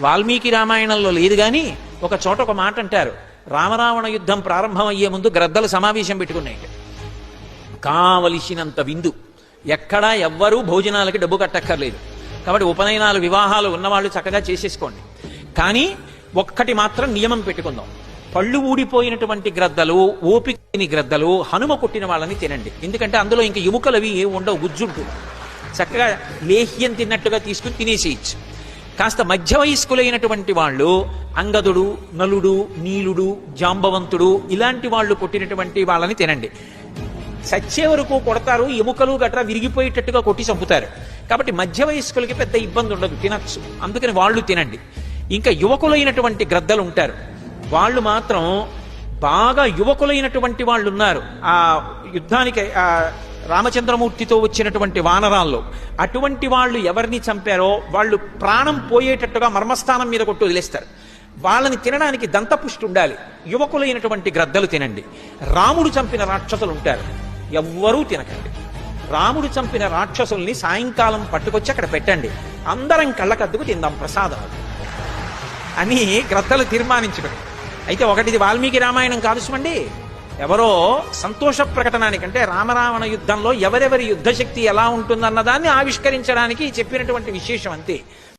వాల్మీకి రామాయణంలో లేదు కానీ ఒక చోట ఒక మాట అంటారు. రామరావణ యుద్ధం ప్రారంభమయ్యే ముందు గ్రద్దలు సమావేశం పెట్టుకున్నాయి. కావలసినంత విందు. ఎక్కడా ఎవ్వరూ భోజనాలకి డబ్బు కట్టక్కర్లేదు. కాబట్టి ఉపనయనాలు వివాహాలు ఉన్నవాళ్ళు చక్కగా చేసేసుకోండి. కానీ ఒక్కటి మాత్రం నియమం పెట్టుకుందాం. పళ్ళు ఊడిపోయినటువంటి గ్రద్దలు ఓపిక గ్రద్దలు హనుమ కొట్టిన వాళ్ళని తినండి. ఎందుకంటే అందులో ఇంకా ఎముకలు అవి ఏమి ఉండవు గుజ్జుంటుంది. చక్కగా లేహ్యం తిన్నట్టుగా తీసుకుని తినేసేయచ్చు. కాస్త మధ్య వయస్కులైనటువంటి వాళ్ళు అంగదుడు నలుడు నీలుడు జాంబవంతుడు ఇలాంటి వాళ్ళు కొట్టినటువంటి వాళ్ళని తినండి. చచ్చే వరకు కొడతారు ఎముకలు గట్రా విరిగిపోయేటట్టుగా కొట్టి చంపుతారు. కాబట్టి మధ్య వయస్కులకి పెద్ద ఇబ్బంది ఉండదు తినచ్చు. అందుకని వాళ్ళు తినండి. ఇంకా యువకులైనటువంటి గ్రద్దలు ఉంటారు. వాళ్ళు మాత్రం బాగా యువకులైనటువంటి వాళ్ళు ఉన్నారు ఆ యుద్ధానికి రామచంద్రమూర్తితో వచ్చినటువంటి వానరాల్లో అటువంటి వాళ్ళు ఎవరిని చంపారో వాళ్ళు ప్రాణం పోయేటట్టుగా మర్మస్థానం మీద కొట్టు వదిలేస్తారు. వాళ్ళని తినడానికి దంతపుష్టి ఉండాలి యువకులైనటువంటి గ్రద్దలు తినండి. రాముడు చంపిన రాక్షసులు ఉంటారు. ఎవ్వరూ తినకండి. రాముడు చంపిన రాక్షసుల్ని సాయంకాలం పట్టుకొచ్చి అక్కడ పెట్టండి. అందరం కళ్ళకద్దుకు తిందాం ప్రసాదం అని గ్రద్దలు తీర్మానించడం. అయితే ఒకటిది వాల్మీకి రామాయణం కాదు చూడండి ఎవరో సంతోష ప్రకటనానికంటే రామరావణ యుద్ధంలో ఎవరెవరి యుద్ధశక్తి ఎలా ఉంటుందన్నదాన్ని ఆవిష్కరించడానికి చెప్పినటువంటి విశేషం అంతే.